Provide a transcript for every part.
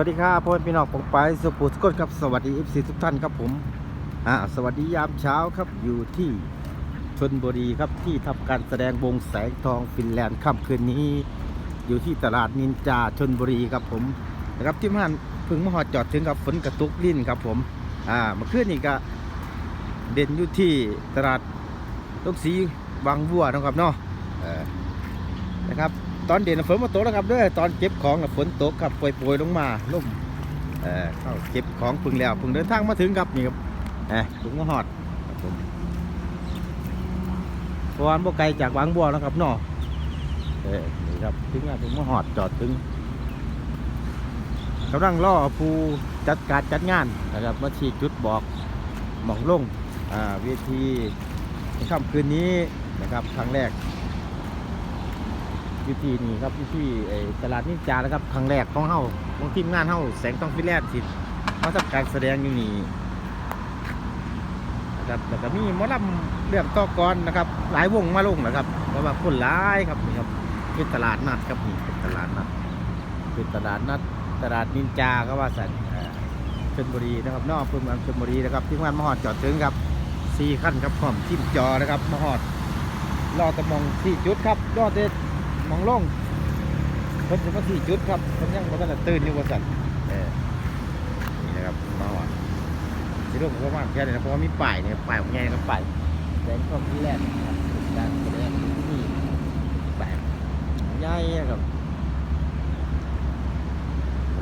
วัสดีครับพ่อม่พี่น้องปองไปสุภูสกลครับสวัสดีเอฟซีทุกท่านครับผมอ่าสวัสดียามเช้าครับอยู่ที่ชนบุรีครับที่ทำการแสดงวงแสงทองฟินแลนด์ค่ำคืนนี้ อยู่ที่ตลาดนินจาชนบุรีครับผมนะครับที่ม่านพึ่งมหอดจอดถึงกับฝนกระตุกลิ้นครับผมอ่าเมื่อคืนนี้ก็เด่นอยู่ที่ตลาดลูกสีบางบัวนะครับเนาะเออนะครับ ตอนเด่นฝนมาตกแล้วครับด้อตอนเก็บของฝนตกครับโปรยๆลงมาล่มเออเข้าเก็บของพึ่งแล้วพึ่งเดินทางมาถึงครับนี่ครับเออถึงมาหอดครับผมเพราะวาบ่ไกลจากบางบัวแล้วครับเนาะเออนี่ครับถึงถึงมาหอดจอดถึงกำลังรอผู้จัดการจัดงานนะครับมาชี้จุดบอกหมองลงอ่าเวทีในค่ำคืนนี้นะครับครั้งแรก อยู่ที่นี่ครับอยู่ที่ไอ้ตลาดนินจาแล้วครับครั้งแรกของเฮาของทีมงานเฮาแสงต้องฟิแลนด์สิมาทำการแสดงอยู่นี่นะครับแล้วก็มีมอลำเรื่องต่อกรนะครับ หลายวงมาลงนะครับเพราะว่าคนหลายครับนี่ครับเป็นตลาดนัดครับนี่เป็นตลาดนัดเป็นตลาดนัดตลาดนินจาก็ว่าสันเอ่อชลบุรีนะครับนอกเพิ่มมาชลบุรีนะครับทีมงานมหอดจอดถึงครับสี่ขั้นครับพร้อมทิมจอนะครับมหอดรอตะมองสี่จุดครับรอเด็ด มองลงเพิ่นจะมาที่จุดครับเพิ่นยังบ่ทันได้ตื่นอยู่ว่าซั่นเออนี่นะครับมาว่าสิลงประมาณแค่นี้นะเพราะว่ามีป้ายเนี่ยป้ายของใหญ่นะครับป้ายแสงทองที่แรกนะครับการแสดงที่นี่ป้ายใหญ่นะครับ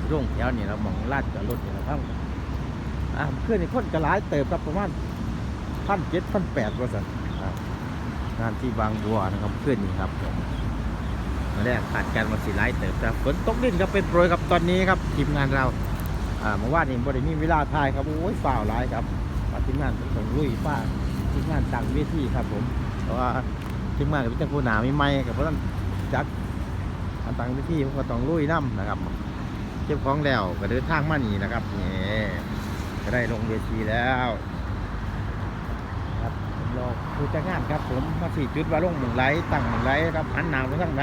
สิลงแถวนี้เรามองลาดจอดรถนี่นะครับอ่าเพื่อนนี่คนก็หลายเติบครับประมาณพันเจ็ดพันแปดว่าซั่นอ่างานที่บางบัวนะครับเพื่อนนี่ครับผม มาแรกขาดการมาสีไลท์เติบครับฝนตกดินครับเป็นโปรยครับตอนนี้ครับทีมงานเราอ่าเมื่อวานนี้บริมีเวลาถ่ายครับโอ้ยฝ่าวร้ายครับอ่าทีมงานต้องลุยป้าทีมงานต่างเวทีครับผมเพราะว่าทีมงานกับพี่จังผู้หนาไม่ไม่กับเพราะนั้นจัดอันต่างเวทีผมก็ต้องลุยน้ำนะครับเก็บของแล้วก็เดินทางมานี่นะครับนี่ก็ได้ลงเวทีแล้ว รับผมรอผู้จัดงานครับผมมาสี่จุดว่าลงหมุงไหลตั้งหมุงไหลครับหันหนาวไปทางไหน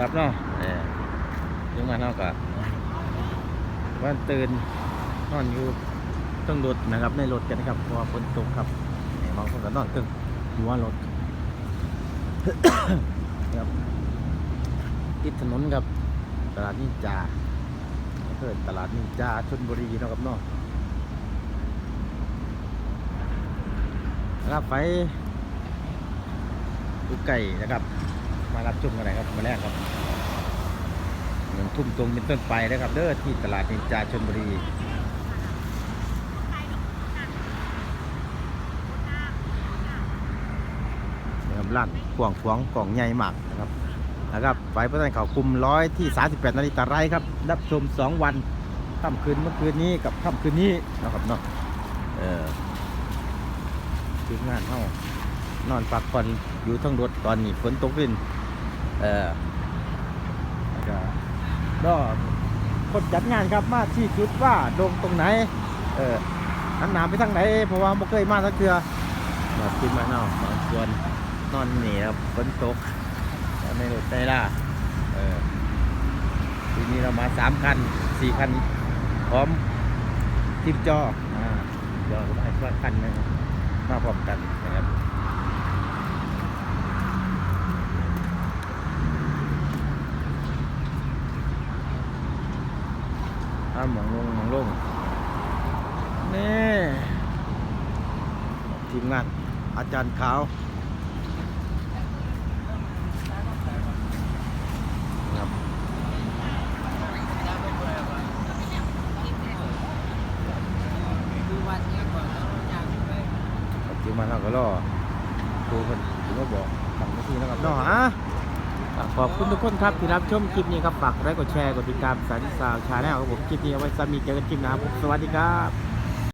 ครับเนาะเออยังมาเนาะก็วันตื่นนอนอยู่ต้องรถนะครับในรถกันนะครับเพราะว่าฝนตกครับเนี่ยบางคนก็นอนตึงอยู่ว่ารถครับติดถนนครับตลาดนินจาเกิดตลาดนินจาชนบุรีเนาะครับเนาะนะค รับไปดูไก่นะครับ มารับชมกันหน่อยครับมาแรกครับหนึ่งทุ่มตรงเป็นต้นไปนะครับเด้อที่ตลาดนินจาชนบุรีนะครับร้านกว้างขวางกล่องใหญ่มากนะครับนะครับไปประธานเขาคุมร้อยที่ 38 นาฬิกาไรครับรับชม 2 วันค่ำคืนเมื่อคืนนี้กับค่ำคืนนี้นะครับเนาะเออ ทีมงานเฮานอนพักผ่อนอยู่ทั้งรถตอนนี้ฝนตกดินเออแล้วก็ก็คนจัดงานครับมาที่จุดว่าโดงตรงไหน เออหันหนาไปทางไหนเพราะว่าบ่เคยมาสักเทื่อมาขึ้นมาเนาะบางส่วนนอนหนีครับฝนตกในรถในล่าเออทีนี้เรามาสามคันสี่คันพร้อมทิมจออ่าจอก็ได้คันหนึง มาพร้อมกันนะครับอ้ามองลงมองลงนี่ทีมงานอาจารย์ขาว มาเราก็รอครูคนถึงก็บอกบางหนาทีนะครับเนาะอะขอบคุณทุกคนครับที่รับชมคลิปนี้ครับฝากไลค์กดแชร์กดติดตามสาริสาวชาแนลครับผมคลิปนี้เอาไว้ซ้ำมีเจอกันคลิปหน้าครับผมสวัสดีครับ